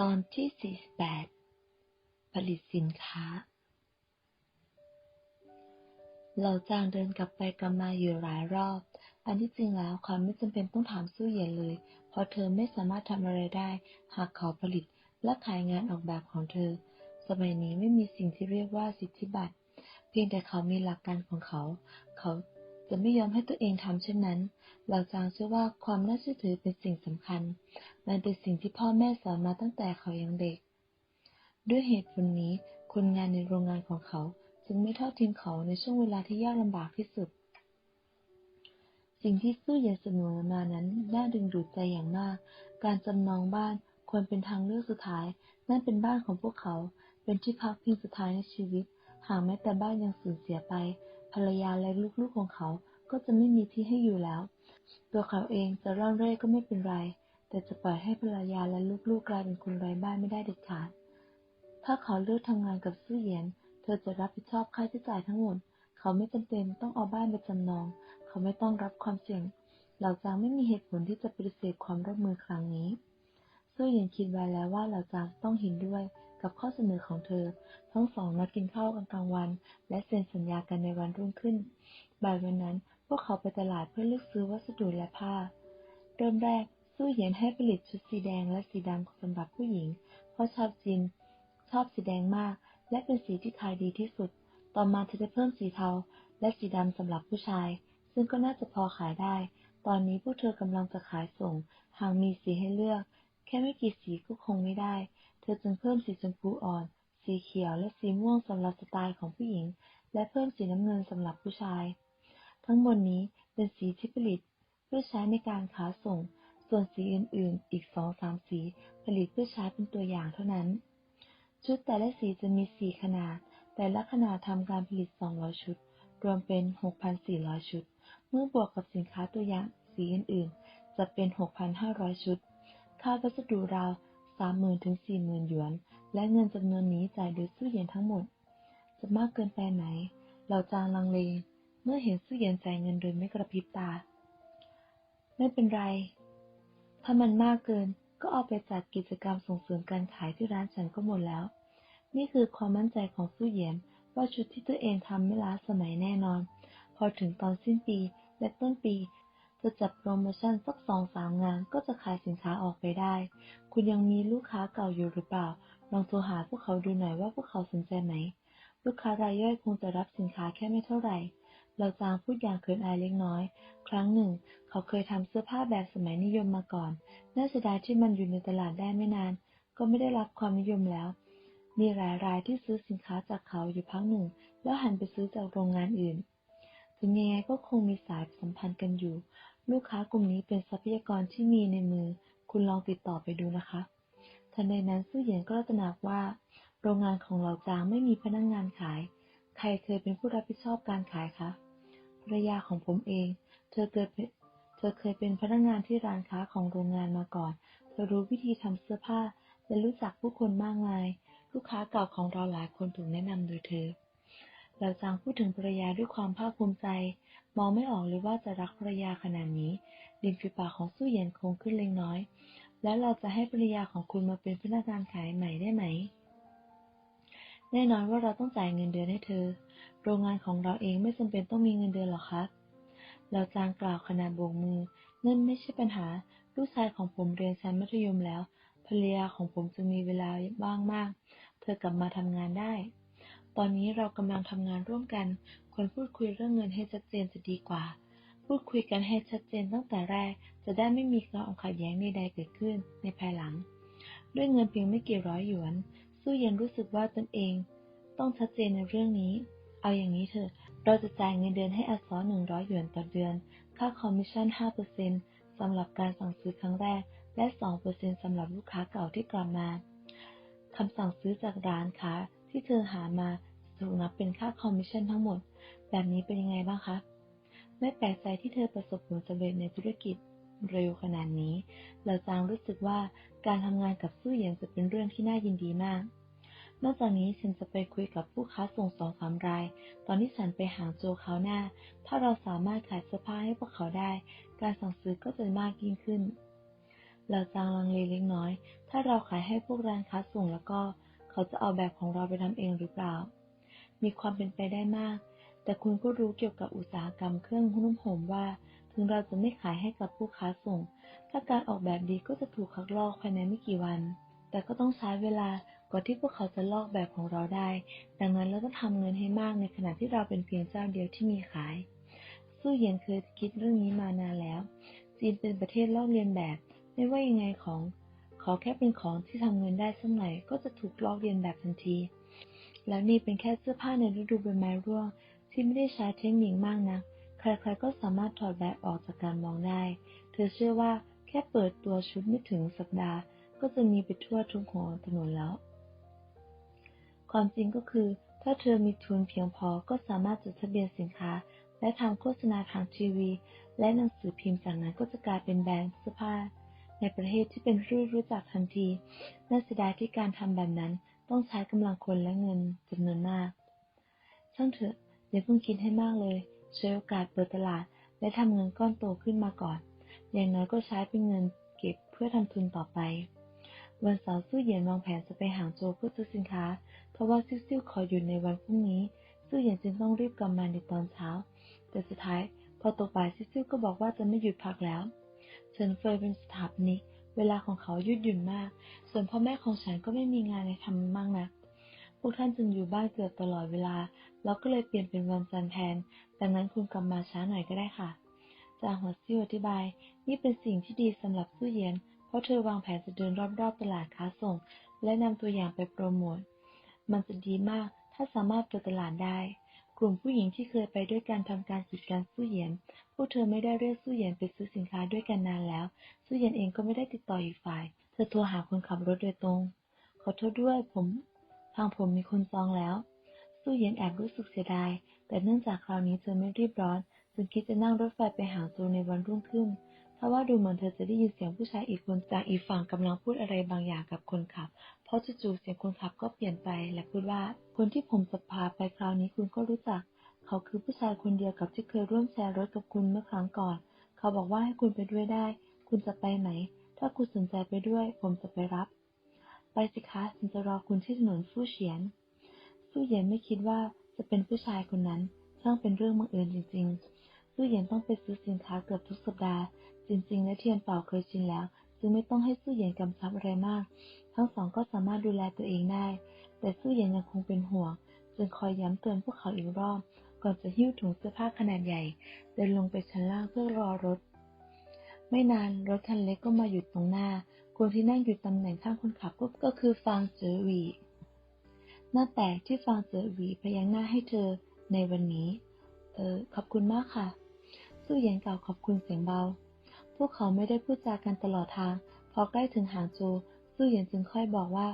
ตอนที่ 48 ผลิตสินค้าเหล่าจางเดินกลับไปกลับมาอยู่หลายรอบ อันที่จริงแล้วเขาไม่จำเป็นต้องถามสู้เยียนเลย เพราะเธอไม่สามารถทำอะไรได้ หากเขาผลิตและขายงานออกแบบของเธอ สมัยนี้ไม่มีสิ่งที่เรียกว่าสิทธิบัตร เพียงแต่เขามีหลักการของเขา เขา จะไม่ยอมให้ตัวเองทำเช่นนั้นเหล่าจางเชื่อว่าความน่าเชื่อถือเป็นสิ่งสำคัญ มันเป็นสิ่งที่พ่อแม่สอนมาตั้งแต่เขายังเด็ก ด้วยเหตุผลนี้ คนงานในโรงงานของเขาจึงไม่ทอดทิ้งเขาในช่วงเวลาที่ยากลำบากที่สุด สิ่งที่สู้เย็นเสมอมานั้นน่าดึงดูดใจอย่างมาก การจำนองบ้านควรเป็นทางเลือกสุดท้าย นั่นเป็นบ้านของพวกเขา เป็นที่พักพิงสุดท้ายในชีวิต หากแม้แต่บ้านยังสูญเสียไป ภรรยาและลูกๆของเขาก็จะไม่มีที่ให้อยู่แล้ว ตัวเขาเองจะร่อนเร่ก็ไม่เป็นไร แต่จะปล่อยให้ภรรยาและลูกๆกลายเป็นคนไร้บ้านไม่ได้เด็ดขาด ถ้าเขาเลือกทำงานกับซื่อเหยียน เธอจะรับผิดชอบค่าใช้จ่ายทั้งหมด เขาไม่จำเป็นต้องเอาบ้านไปจำนอง เขาไม่ต้องรับความเสี่ยง เหล่าจางไม่มีเหตุผลที่จะปฏิเสธความร่วมมือครั้งนี้ซื่อเหยียนคิดไว้แล้วว่าเหล่าจางต้องเห็นด้วย กับข้อเสนอของเธอ ทั้งสองนัดกินข้าวกันกลางวัน และเซ็นสัญญากันในวันรุ่งขึ้น บ่ายวันนั้นพวกเขาไปตลาดเพื่อเลือกซื้อวัสดุและผ้า เริ่มแรกสู้เหยียนให้ผลิตชุดสีแดงและสีดำสำหรับผู้หญิง เพราะชาวจีนชอบสีแดงมาก และเป็นสีที่ขายดีที่สุด ต่อมาเธอจะเพิ่มสีเทา และสีดำสำหรับผู้ชาย ซึ่งก็น่าจะพอขายได้ ตอนนี้พวกเธอกำลังจะขายส่ง หากมีสีให้เลือก แค่ไม่กี่สีก็คงไม่ได้ เธอจึงเพิ่มสีชมพูอ่อน สีเขียวและสีม่วงสำหรับสไตล์ของผู้หญิง และเพิ่มสีน้ำเงินสำหรับผู้ชาย ทั้งหมดนี้เป็นสีที่ผลิตเพื่อใช้ในการขาส่ง ส่วนสีอื่นๆ อีกสองสามสีผลิตเพื่อใช้เป็นตัวอย่างเท่านั้น ชุดแต่ละสีจะมีสี่ขนาด แต่ละขนาดทำการผลิต 200 ชุด รวมเป็น 6,400 ชุด เมื่อบวกกับสินค้าตัวอย่างสีอื่นๆ จะเป็น 6,500 ชุดค่าวัสดุราว 30,000ถึง40,000หยวน และเงินจำนวนนี้จ่ายโดยสู้เหยียนทั้งหมด จะมากเกินไปไหน เราจางลังเล เมื่อเห็นสู้เหยียนจ่ายเงินโดยไม่กระพริบตา ไม่เป็นไร ถ้ามันมากเกินก็เอาไปจัดกิจกรรมส่งเสริมการขายที่ร้านฉันก็หมดแล้ว นี่คือความมั่นใจของสู้เหยียนว่าชุดที่ตัวเองทำไม่ล้าสมัยแน่นอน พอถึงตอนสิ้นปีและต้นปี จะจัดโปรโมชั่นสักสองสามงานก็จะขายสินค้าออกไปได้ คุณยังมีลูกค้าเก่าอยู่หรือเปล่า ลองโทรหาพวกเขาดูหน่อยว่าพวกเขาสนใจไหม ลูกค้ารายย่อยคงจะรับสินค้าแค่ไม่เท่าไหร่ เราจางพูดอย่างเขินอายเล็กน้อย ครั้งหนึ่ง เขาเคยทำเสื้อผ้าแบบสมัยนิยมมาก่อน น่าเสียดายที่มันอยู่ในตลาดได้ไม่นาน ก็ไม่ได้รับความนิยมแล้ว มีหลายรายที่ซื้อสินค้าจากเขาอยู่พักหนึ่ง แล้วหันไปซื้อจากโรงงานอื่น ถึงยังไงก็คงมีสายสัมพันธ์กันอยู่ ลูกค้ากลุ่มนี้เป็นทรัพยากรที่มีในมือ คุณลองติดต่อไปดูนะคะ ทันใดนั้นสู้เหยียนก็ตระหนักว่า โรงงานของเหล่าจางไม่มีพนักงงานขาย ใครเคยเป็นผู้รับผิดชอบการขายคะภรรยาของผมเอง เธอเกิดเธอเคยเป็นพนักงานที่ร้านค้าของโรงงานมาก่อน เธอรู้วิธีทำเสื้อผ้าและรู้จักผู้คนมากมาย ลูกค้าเก่าของเราหลายคนถูกแนะนำโดยเธอ เราจางพูดถึงภรรยาด้วยความภาคภูมิใจ มองไม่ออกเลยว่าจะรักภรรยาขนาดนี้ริมฝีปากของสู้เหยียนคงขึ้นเล็กน้อย แล้วเราจะให้ภรรยาของคุณมาเป็นพนักงานขายใหม่ได้ไหม แน่นอนว่าเราต้องจ่ายเงินเดือนให้เธอ โรงงานของเราเองไม่จำเป็นต้องมีเงินเดือนหรอกครับ เราจางกล่าวขนาดโบกมือ นั่นไม่ใช่ปัญหา ลูกชายของผมเรียนชั้นมัธยมแล้ว ภรรยาของผมจะมีเวลาว่างมาก เธอกลับมาทำงานได้ ตอนนี้เรากำลังทำงานร่วมกัน ควรพูดคุยเรื่องเงินให้ชัดเจนจะดีกว่า พูดคุยกันให้ชัดเจนตั้งแต่แรก จะได้ไม่มีความขัดแย้งใดๆเกิดขึ้นในภายหลัง ด้วยเงินเพียงไม่กี่ร้อยหยวน สู้เย็นรู้สึกว่าตนเอง ต้องชัดเจนในเรื่องนี้ เอาอย่างนี้เถอะ เราจะจ่ายเงินเดือนให้อัศหนึ่งร้อยหยวนต่อเดือน ค่าคอมมิชชั่นห้าเปอร์เซ็นต์สำหรับการสั่งซื้อครั้งแรก และสองเปอร์เซ็นต์สำหรับลูกค้าเก่าที่กลับมาคำสั่งซื้อจากร้านค้า ที่เธอหามาถูกนับเป็นค่าคอมมิชชั่นทั้งหมด แบบนี้เป็นยังไงบ้างคะ ไม่แปลกใจที่เธอประสบผลสำเร็จในธุรกิจเร็วขนาดนี้ เราจางรู้สึกว่าการทำงานกับสู้เหยียนจะเป็นเรื่องที่น่ายินดีมาก นอกจากนี้ฉันจะไปคุยกับผู้ค้าส่งสองสามราย ตอนที่ฉันไปหางโจเขาหน้า ถ้าเราสามารถขายเสื้อผ้าให้พวกเขาได้ การสั่งซื้อก็จะมากยิ่งขึ้น เราจางลังเลเล็กน้อย ถ้าเราขายให้พวกร้านค้าส่งแล้วก็ เขาจะเอาแบบของเราไปทำเองหรือเปล่า มีความเป็นไปได้มาก แต่คุณก็รู้เกี่ยวกับอุตสาหกรรมเครื่องนุ่มห่มว่า ถึงเราจะไม่ขายให้กับผู้ค้าส่ง ถ้าการออกแบบดีก็จะถูกคัดลอกภายในไม่กี่วัน แต่ก็ต้องใช้เวลากว่าที่พวกเขาจะลอกแบบของเราได้ ดังนั้นเราต้องทำเงินให้มากในขณะที่เราเป็นเพียงเจ้าเดียวที่มีขายสู้เยียนเคยคิดเรื่องนี้มานานแล้ว จีนเป็นประเทศลอกเลียนแบบ ไม่ว่ายังไงของ ขอแค่เป็นของที่ทำเงินได้สักหน่อยก็จะถูกลอกเลียนแบบทันที แล้วนี่เป็นแค่เสื้อผ้าในฤดูใบไม้ร่วงที่ไม่ได้ใช้เทคนิคมากนะใครๆก็สามารถถอดแบบออกจากการมองได้ เธอเชื่อว่าแค่เปิดตัวชุดไม่ถึงสัปดาห์ ก็จะมีไปทั่วทุกหัวถนนแล้ว ความจริงก็คือ ถ้าเธอมีทุนเพียงพอก็สามารถจดทะเบียนสินค้า และทำโฆษณาทางทีวี และหนังสือพิมพ์จากนั้นก็จะกลายเป็นแบรนด์เสื้อผ้า ในประเทศที่เป็นที่รู้จักทันที น่าเสียดายที่การทำแบบนั้นต้องใช้กำลังคนและเงินจำนวนมาก ช่างเถอะอย่าเพิ่งคิดให้มากเลยใช้โอกาสเปิดตลาด และทำเงินก้อนโตขึ้นมาก่อน อย่างน้อยก็ใช้เป็นเงินเก็บเพื่อทำทุนต่อไป วันเสาร์สู้เหยียนวางแผนจะไปหางโจเพื่อซื้อสินค้า เพราะว่าซิ่วๆขออยู่ในวันพรุ่งนี้สู้เหยียนจึงต้องรีบกลับมาในตอนเช้า แต่สุดท้ายพอตกบ่ายซิ่วๆก็บอกว่าจะไม่หยุดพักแล้ว ฉินเฟยเป็นสถาปนิก เวลาของเขายืดหยุ่นมาก ส่วนพ่อแม่ของฉันก็ไม่มีงานในทำมากนัก พวกท่านจึงอยู่บ้านเกือบตลอดเวลา เราก็เลยเปลี่ยนเป็นวันจันทร์แทน ดังนั้นคุณกลับมาช้าหน่อยก็ได้ค่ะ จางหัวซิ่วอธิบาย นี่เป็นสิ่งที่ดีสำหรับสู้เยียนเพราะเธอวางแผนจะเดินรอบๆตลาดค้าส่ง และนำตัวอย่างไปโปรโมท มันจะดีมากถ้าสามารถเปิดตลาดได้ กลุ่มผู้หญิงที่เคยไปด้วยกันทำการกิจการสู้เยียน พวกเธอไม่ได้เรียกสู้เหยียนไปซื้อสินค้าด้วยกันนานแล้ว สู้เหยียนเองก็ไม่ได้ติดต่ออีกฝ่าย เธอโทรหาคนขับรถโดยตรง ขอโทษด้วยผม ทางผมมีคนจองแล้ว สู้เหยียนแอบรู้สึกเสียดาย แต่เนื่องจากคราวนี้เธอไม่รีบร้อน จึงคิดจะนั่งรถไฟไปหาโจในวันรุ่งขึ้นทว่าดูเหมือนเธอจะได้ยินเสียงผู้ชายอีกคนจากอีกฝั่งกำลังพูดอะไรบางอย่างกับคนขับ เพราะจู่ๆเสียงคนขับก็เปลี่ยนไปและพูดว่า คนที่ผมจะพาไปคราวนี้คุณก็รู้จัก เขาคือผู้ชายคนเดียวกับที่เคยร่วมแชร์รถกับคุณเมื่อครั้งก่อน เขาบอกว่าให้คุณไปด้วยได้ คุณจะไปไหมถ้าคุณสนใจไปด้วย ผมจะไปรับ ไปสิคะฉันจะรอคุณที่ถนนฟู่เฉียนสู้เหยียนไม่คิดว่าจะเป็นผู้ชายคนนั้น ช่างเป็นเรื่องบังเอิญจริงๆสู้เหยียนต้องไปซื้อสินค้าเกือบทุกสัปดาห์ จริงๆ และเทียนเป่าเคยชินแล้ว จึงไม่ต้องให้สู้เหยียนกำชับอะไรมาก ทั้งสองก็สามารถดูแลตัวเองได้ แต่สู้เหยียนยังคงเป็นห่วง จึงคอยย้ำเตือนพวกเขาอีกรอบ ก่อนจะหิ้วถุงเสื้อผ้าขนาดใหญ่ เดินลงไปชั้นล่างเพื่อรอรถ ไม่นานรถคันเล็กก็มาหยุดตรงหน้า คนที่นั่งอยู่ตำแหน่งข้างคนขับก็คือฟางเจอวีหน้าแตกที่ฟางเจอวีพยักหน้าให้เธอในวันนี้ เออขอบคุณมากค่ะสู้เหยียนกล่าวขอบคุณเสียงเบา พวกเขาไม่ได้พูดจากันตลอดทาง พอใกล้ถึงหางโจวสู้เหยียนจึงค่อยบอกว่า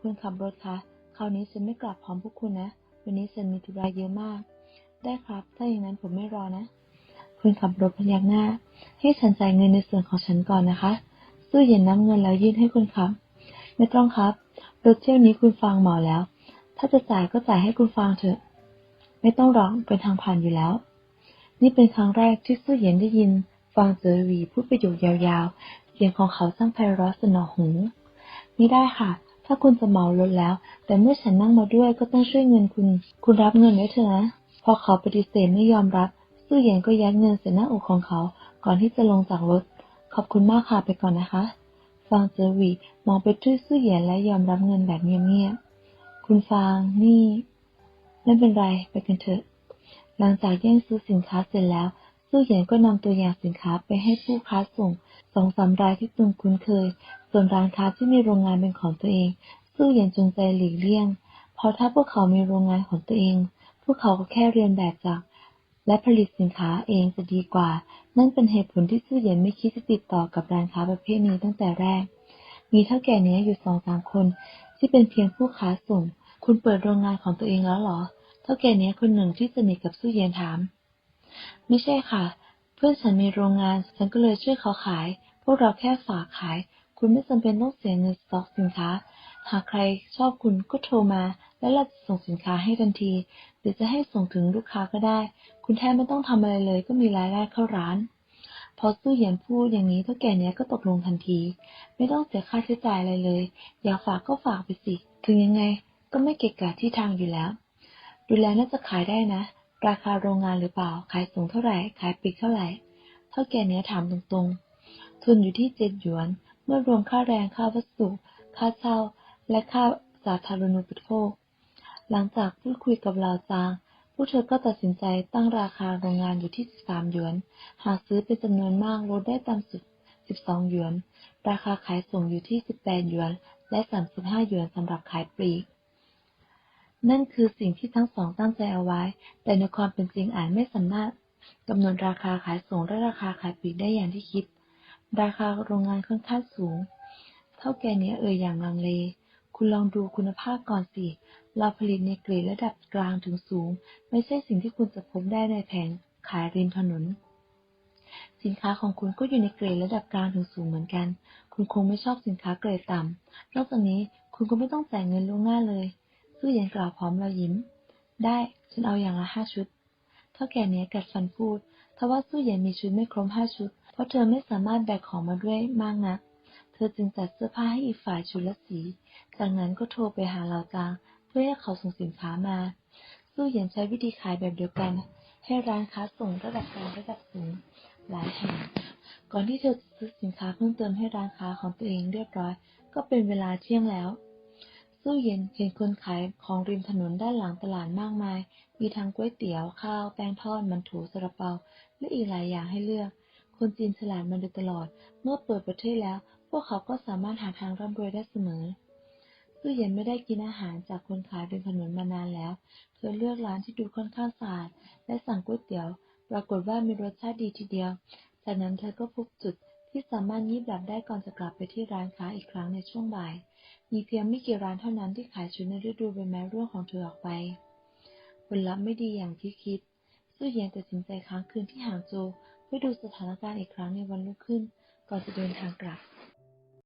คุณขับรถคะ คราวนี้ฉันไม่กลับพร้อมพวกคุณนะ วันนี้ฉันมีธุระเยอะมาก ได้ครับ ถ้าอย่างนั้นผมไม่รอนะคุณขับรถพยักหน้า ให้ฉันจ่ายเงินในส่วนของฉันก่อนนะคะสู้เยียนนับเงินแล้วยื่นให้คุณขับ ไม่ต้องครับ รถเที่ยวนี้คุณฟังเหมาแล้ว ถ้าจะจ่ายก็จ่ายให้คุณฟังเถอะ ไม่ต้องร้องเป็นทางผ่านอยู่แล้ว นี่เป็นครั้งแรกที่สู้เยียนได้ยิน ฟังเจอวีพูดประโยคยาวๆ เสียงของเขาช่างไพเราะสนอหูไม่ได้ค่ะ ถ้าคุณจะเหมารถแล้ว แต่เมื่อฉันนั่งมาด้วยก็ต้องช่วยเงินคุณ คุณรับเงินไว้เถอะนะ พอเขาปฏิเสธไม่ยอมรับสู้เหยียนก็ยัดเงินใส่หน้าอกของเขา ก่อนที่จะลงจากรถ ขอบคุณมากค่ะไปก่อนนะคะฟางเจอวีมองไปที่สู้เหยียนและยอมรับเงินแบบเงียบๆคุณฟางนี่ไม่เป็นไรไปกันเถอะ หลังจากแย่งซื้อสินค้าเสร็จแล้วสู้เหยียนก็นำตัวอย่างสินค้าไปให้ผู้ค้าส่งสองสามรายที่ตุนคุ้นเคย ส่วนร้านค้าที่มีโรงงานเป็นของตัวเองสู้เหยียนจงใจหลีกเลี่ยง เพราะถ้าพวกเขามีโรงงานของตัวเอง พวกเขาก็แค่เรียนแบบจาก และผลิตสินค้าเองจะดีกว่า นั่นเป็นเหตุผลที่สู้เหยียนไม่คิดจะติดต่อกับร้านค้าประเภทนี้ตั้งแต่แรก มีเท่าแก่เนี้ยอยู่สองสามคน ที่เป็นเพียงผู้ค้าส่ง คุณเปิดโรงงานของตัวเองแล้วเหรอ เท่าแก่เนี้ยคนหนึ่งที่สนิทกับสู้เหยียนถาม ไม่ใช่ค่ะ เพื่อนฉันมีโรงงาน ฉันก็เลยช่วยเขาขาย พวกเราแค่ฝากขาย คุณไม่จำเป็นต้องเสียเงินสต็อกสินค้า หากใครชอบคุณก็โทรมา แล้วเราจะส่งสินค้าให้ทันที หรือจะให้ส่งถึงลูกค้าก็ได้ คุณแทบไม่ต้องทำอะไรเลย ก็มีรายได้เข้าร้าน พอสู้เหยียนพูดอย่างนี้เท่าแก่เนี้ยก็ตกลงทันที ไม่ต้องเสียค่าใช้จ่ายอะไรเลย อยากฝากก็ฝากไปสิ ถึงยังไงก็ไม่เกะกะที่ทางอยู่แล้ว ดูแลน่าจะขายได้นะ ราคาโรงงานหรือเปล่า ขายสูงเท่าไหร่ ขายปลีกเท่าไหร่ เท่าแก่เนี้ยถามตรงๆ ทุนอยู่ที่เจ็ดหยวน เมื่อรวมค่าแรง ค่าวัสดุ ค่าเช่า และค่าสาธารณูปโภค หลังจากพูดคุยกับเหล่าจาง พวกเธอก็ตัดสินใจตั้งราคาโรงงานอยู่ที่ 13 หยวน หากซื้อเป็นจำนวนมากลดได้ต่ำสุด 12 หยวน ราคาขายส่งอยู่ที่ 18 หยวน และ 35 หยวนสำหรับขายปลีก นั่นคือสิ่งที่ทั้งสองตั้งใจเอาไว้ แต่ในความเป็นจริงอาจไม่สามารถกำหนดราคาขายส่งและราคาขายปลีกได้อย่างที่คิด ราคาโรงงานค่อนข้างสูง เท่าแก่เนี้ยเอ่ยอย่างลังเล คุณลองดูคุณภาพก่อนสิ เราผลิตในเกรดระดับกลางถึงสูง ไม่ใช่สิ่งที่คุณจะพบได้ในแผงขายริมถนน สินค้าของคุณก็อยู่ในเกรดระดับกลางถึงสูงเหมือนกัน คุณคงไม่ชอบสินค้าเกรดต่ำนอกจากนี้คุณก็ไม่ต้องจ่ายเงินล่วงหน้าเลยซื่อเหยียนกล่าวพร้อมรอยยิ้ม ได้ฉันเอาอย่างละห้าชุด เท่าแก่เนี้ยกัดฟันพูดทว่าสู้เหยียนมีชุดไม่ครบห้าชุด เพราะเธอไม่สามารถแบกของมาด้วยมากนัก เธอจึงจัดเสื้อผ้าให้อีกฝ่ายชุดละสี จากนั้นก็โทรไปหาเหล่าจาง พื่อให้เขาส่งสินค้ามา สู้เหยียนใช้วิธีขายแบบเดียวกัน ให้ร้านค้าส่งระดับกลางระดับสูงหลายแห่งก่อนที่เธอจะซื้อสินค้าเพิ่มเติมให้ร้านค้าของตัวเองเรียบร้อย ก็เป็นเวลาเที่ยงแล้ว สู้เย็นเห็นคนขายของริมถนนด้านหลังตลาดมากมาย มีทั้งก๋วยเตี๋ยวข้าวแป้งทอดมันถซาลาเปา และอีกหลายอย่างให้เลือก คนจีนฉลาดมาโดยตลอด เมื่อเปิดประเทศแล้ว พวกเขาก็สามารถหาทางร่ำรวยได้เสมอ สู้เย็นไม่ได้กินอาหารจากคนขายริมถนนมานานแล้ว เธอเลือกร้านที่ดูค่อนข้างสะอาด และสั่งก๋วยเตี๋ยว ปรากฏว่ามีรสชาติดีทีเดียว จากนั้นเธอก็พบจุดที่สามารถงีบหลับได้ก่อนจะกลับไปที่ร้านค้าอีกครั้งในช่วงบ่าย มีเพียงไม่กี่ร้านเท่านั้นที่ขายชุดในฤดูใบไม้ร่วงของเธอออกไป ผลลัพธ์ไม่ดีอย่างที่คิดซื่เยียนตัดสินใจค้างคืนที่หางโจวเพื่อดูสถานการณ์อีกครั้งในวันรุ่งขึ้น ก่อนจะเดินทางกลับ